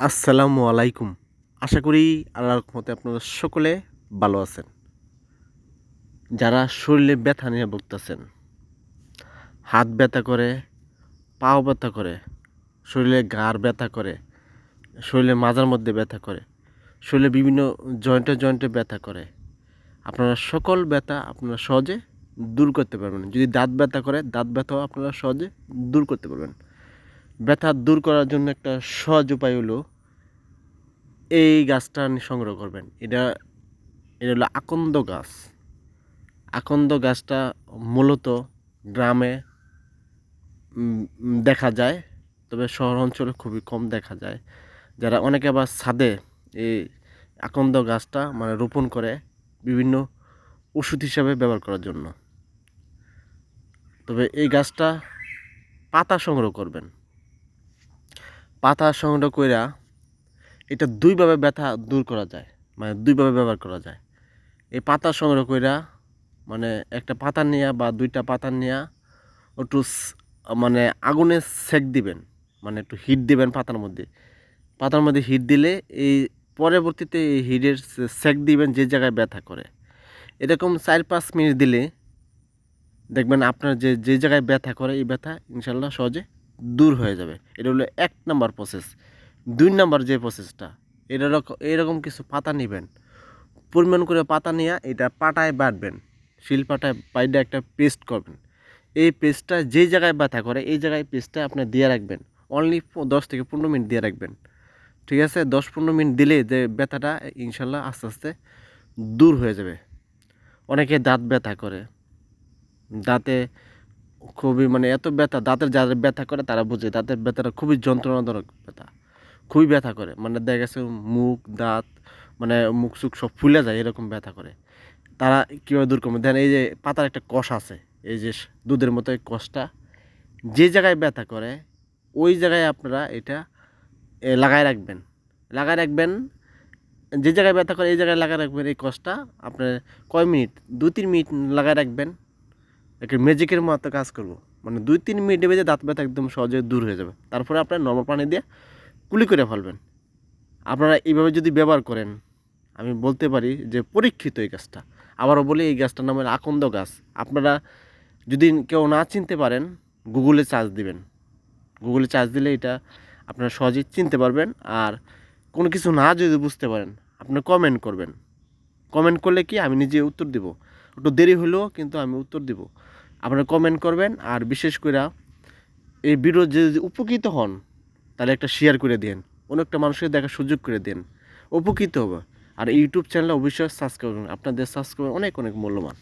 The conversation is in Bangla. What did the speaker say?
আসসালামু আলাইকুম। আশা করি আল্লাহর মতে আপনারা সকলে ভালো আছেন। যারা শরীরে ব্যথা নিয়ে ভুগতেছেন, হাত ব্যথা করে, পাও ব্যথা করে, শরীরে গাড় ব্যথা করে, শরীরে মাজার মধ্যে ব্যথা করে, শরীরে বিভিন্ন জয়েন্টে জয়েন্টে ব্যথা করে, আপনারা সকল ব্যথা আপনারা সহজে দূর করতে পারবেন। যদি দাঁত ব্যথা করে, দাঁত ব্যথাও আপনারা সহজে দূর করতে পারবেন। ব্যথা দূর করার জন্য একটা সহজ উপায় হলো এই গাছটা সংগ্রহ করবেন। এটা এটা হলো আকন্দ গাছ। আকন্দ গাছটা মূলত গ্রামে দেখা যায়, তবে শহর অঞ্চলে খুবই কম দেখা যায়। যারা অনেকে আবার ছাদে এই আকন্দ গাছটা মানে রোপণ করে বিভিন্ন ওষুধ হিসাবে ব্যবহার করার জন্য। তবে এই গাছটা পাতা সংগ্রহ করবেন। পাতা সংগ্রহ কইরা এটা দুইভাবে ব্যথা দূর করা যায় মানে দুইভাবে ব্যবহার করা যায়। এই পাতা সংগ্রহ কইরা মানে একটা পাতা নিয়া বা দুইটা পাতা নিয়া একটু মানে আগুনে সেক দিবেন মানে একটু হিট দিবেন পাতার মধ্যে। পাতার মধ্যে হিট দিলে এই পরবর্তীতে এই হিটের সেক দিবেন যে জায়গায় ব্যথা করে। এরকম চার পাঁচ মিনিট দিলে দেখবেন আপনার যে যে জায়গায় ব্যথা করে, এই ব্যথা ইনশাল্লাহ সহজে দূর হয়ে যাবে। এটা হলো এক নাম্বার প্রসেস দুই নাম্বার যে প্রসেসটা এরকম এরকম কিছু পাতা নেবেন। পরিমাণ করে পাতা নিয়ে এটা পাটায় বাটবেন। শিল পাটায় বাইডে একটা পেস্ট করবেন। এই পেস্টটা যে জায়গায় ব্যথা করে, এই জায়গায় পেস্টটা আপনি দিয়ে রাখবেন। অনলি দশ থেকে পনেরো মিনিট দিয়ে রাখবেন। ঠিক আছে? দশ পনেরো মিনিট দিলে যে ব্যথাটা ইনশাল্লাহ আস্তে আস্তে দূর হয়ে যাবে। অনেকে দাঁত ব্যথা করে। দাঁতে খুবই মানে এত ব্যথা, দাঁতের যাদের ব্যথা করে তারা বুঝে, দাঁতের ব্যথাটা খুবই যন্ত্রণাদায়ক ব্যথা, খুবই ব্যথা করে মানে দেখা গেছে মুখ, দাঁত মানে মুখ সুখ সব ফুলে যায় এরকম ব্যথা করে। তারা কীভাবে দূর করবে? দেন এই যে পাতার একটা কষ আছে, এই যে দুধের মতো এই কষটা, যে জায়গায় ব্যথা করে, ওই জায়গায় আপনারা এটা লাগায় রাখবেন। লাগায় রাখবেন, যে জায়গায় ব্যথা করে, এই জায়গায় লাগায় রাখবেন এই কষটা, আপনার কয় মিনিট? দু তিন মিনিট লাগায় রাখবেন। একটা ম্যাজিকের মতো কাজ করব। মানে দুই তিন মিনিটে বেজে দাঁত ব্যথা একদম সহজে দূর হয়ে যাবে। তারপরে আপনার নর্মাল পানি দিয়ে কুলি করে ফেলবেন। আপনারা এইভাবে যদি ব্যবহার করেন, আমি বলতে পারি যে পরীক্ষিত এই গাছটা। আবারও বলি, এই গাছটার নাম হলো আকন্দ গাছ। আপনারা যদি কেউ না চিনতে পারেন, গুগলে চার্জ দিবেন। গুগলে চার্জ দিলে এটা আপনারা সহজেই চিনতে পারবেন। আর কোনো কিছু না যদি বুঝতে পারেন, আপনি কমেন্ট করবেন। কমেন্ট করলে কি আমি নিজে উত্তর দিব। একটু দেরি হলেও কিন্তু আমি উত্তর দিব। আপনারা কমেন্ট করবেন আর বিশেষ করে এই ভিডিও যে উপকৃত হন, তাহলে একটা শেয়ার করে দেন। অনেকটা মানুষকে দেখার সুযোগ করে দেন। উপকৃত হবে। আর ইউটিউব চ্যানেলে অবশ্যই সাবস্ক্রাইব করুন আপনাদের সাবস্ক্রাইব অনেক অনেক মূল্যবান।